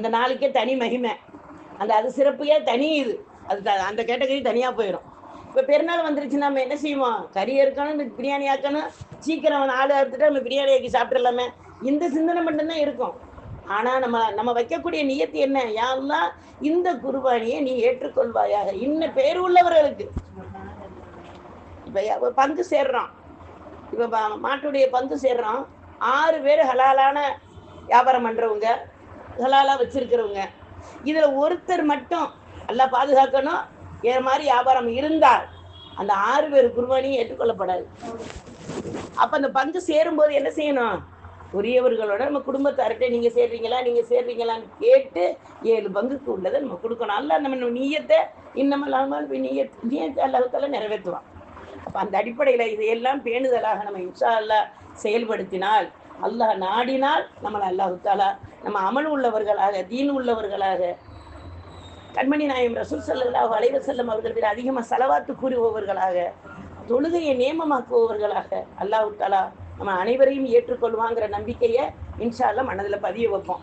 அந்த நாளுக்கே தனி மகிமை. அந்த அது சிறப்பையே தனி இது. அது த- அந்த கேட்டகரி தனியாக போயிடும். இப்போ பெருநாள் வந்துருச்சு நம்ம என்ன செய்வோம்? கறி இருக்கணும் இந்த பிரியாணி ஆக்கணும். சீக்கிரம் அவன் ஆள் அறுத்துட்டு நம்ம பிரியாணி ஆக்கி சாப்பிட்றலாமே இந்த சிந்தனை மட்டும்தான் இருக்கும். ஆனால் நம்ம நம்ம வைக்கக்கூடிய நியத்து என்ன? யாரெல்லாம் இந்த குருபானியை நீ ஏற்றுக்கொள்வாயாக. இன்ன பேர் உள்ளவர்களுக்கு. இப்போ பங்கு சேர்றோம். இப்போ மாட்டுடைய பங்கு சேர்றோம். ஆறு பேர் ஹலாலான வியாபாரம் பண்ணுறவங்க ஹலாலாக வச்சிருக்கிறவங்க. இதில் ஒருத்தர் மட்டும் எல்லாம் பாதுகாக்கணும். ஏற மாதிரி வியாபாரம் இருந்தால் அந்த ஆறு பேர் குர்பானியும் ஏற்றுக்கொள்ளப்படாது. அப்போ அந்த பங்கு சேரும்போது என்ன செய்யணும்? உரியவர்களோட நம்ம குடும்பத்தார்கிட்ட நீங்கள் சேர்றீங்களா நீங்கள் சேர்றீங்களான்னு கேட்டு ஏழு பங்குக்கு உள்ளதை நம்ம கொடுக்கணும். அல்ல நம்ம நீயத்தை இன்னமெல்லாம் நீயத் நீயத்தை அல்லாஹால நிறைவேற்றுவான். அப்போ அந்த அடிப்படையில் இதையெல்லாம் பேணுதலாக நம்ம இன்ஷா அல்லா செயல்படுத்தினால் அல்லாஹ் நாடினால் நம்மளை அல்லாஹு தாலா நம்ம அமல் உள்ளவர்களாக தீன் உள்ளவர்களாக. கண்மணி நாயம் ரசூல் ஸல்லல்லாஹு அலைஹி செல்லம் அவர்கள் மீது அதிகமாக செலவாத்து கூறுபவர்களாக தொழுகையை நியமமாக்குபவர்களாக அல்லாஹு தாலா நம்ம அனைவரையும் ஏற்றுக்கொள்வாங்கிற நம்பிக்கையை இன்ஷா மனதில் பதிய வைப்போம்.